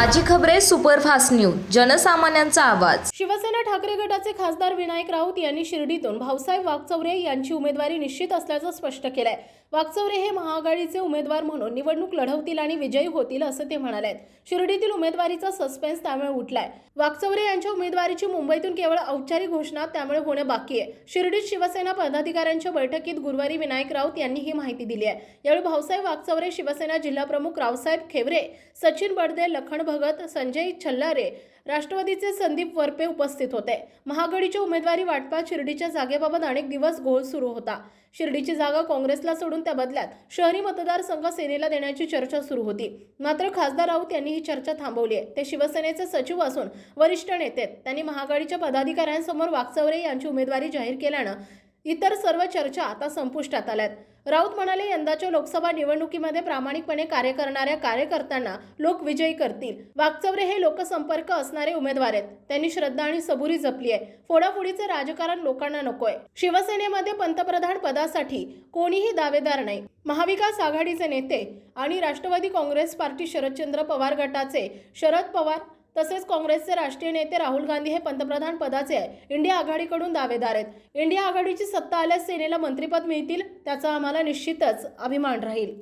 खबरे superfast news जनसामान्यांचा आवाज. शिवसेना ठाकरे गटाचे खासदार विनायक राऊत यांनी शिर्डीतून भाऊसाहेब वागचौरे यांची उमेदवारी निश्चित असल्याचं स्पष्ट केलंय. वागचौरे हे महाआघाडीचे उमेदवार म्हणून निवडणूक लढवतील आणि विजयी होतील असं ते म्हणाले शिर्डीतील उमेदवारीचा सस्पेन्स त्यामुळे उठलाय. वागचौरे यांच्या उमेदवारीची मुंबईतून केवळ औपचारिक घोषणा त्यामुळे होणे बाकी आहे. शिर्डीत शिवसेना पदाधिकाऱ्यांच्या बैठकीत गुरुवारी विनायक राऊत यांनी ही माहिती दिली आहे. यावेळी भाऊसाहेब वागचौरे शिवसेना जिल्हाप्रमुख रावसाहेब खेवरे सचिन बडदे लखन भगत संजय छल्लारे राष्ट्रवादीचे संदीप वरपे उपस्थित होते. महागडीच्या उमेदवारी वाटपात शिर्डीच्या जागेबाबत अनेक दिवस घोळ सुरू होता. शिर्डीची जागा काँग्रेसला सोडून त्या बदल्यात शहरी मतदारसंघ सेनेला देण्याची चर्चा सुरू होती. मात्र खासदार राऊत यांनी ही चर्चा थांबवली आहे. ते शिवसेनेचे सचिव असून वरिष्ठ नेते त्यांनी महागडीच्या पदाधिकाऱ्यांसमोर वाकचौरे यांची उमेदवारी जाहीर केल्यानं इतर सर्व चर्चा आता संपुष्टात आल्यात. राऊत म्हणाले यंदाच्या लोकसभा निवडणुकीमध्ये प्रामाणिकपणे कार्य करणाऱ्या कार्यकर्त्यांना लोक विजयी करतील. वाकचौरे हे लोकसंपर्क असणारे उमेदवार आहेत. त्यांनी श्रद्धा आणि सबुरी जपली आहे. फोडाफोडीचे राजकारण लोकांना नकोय. शिवसेनेमध्ये पंतप्रधान पदासाठी कोणीही दावेदार नाही. महाविकास आघाडीचे नेते आणि राष्ट्रवादी काँग्रेस पार्टी शरदचंद्र पवार गटाचे शरद पवार तसेच काँग्रेसचे राष्ट्रीय नेते राहुल गांधी हे पंतप्रधान पदाचे इंडिया आघाडीकडून दावेदार आहेत. इंडिया आघाडीची सत्ता आल्यास सेनेला मंत्रिपद मिळतील त्याचा आम्हाला निश्चितच अभिमान राहील.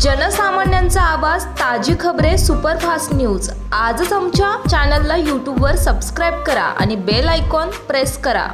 जनसामान्यांचा आवाज ताजी खबरे सुपरफास्ट न्यूज. आजच आमच्या चॅनलला यूट्यूबवर सबस्क्राईब करा आणि बेल आयकॉन प्रेस करा.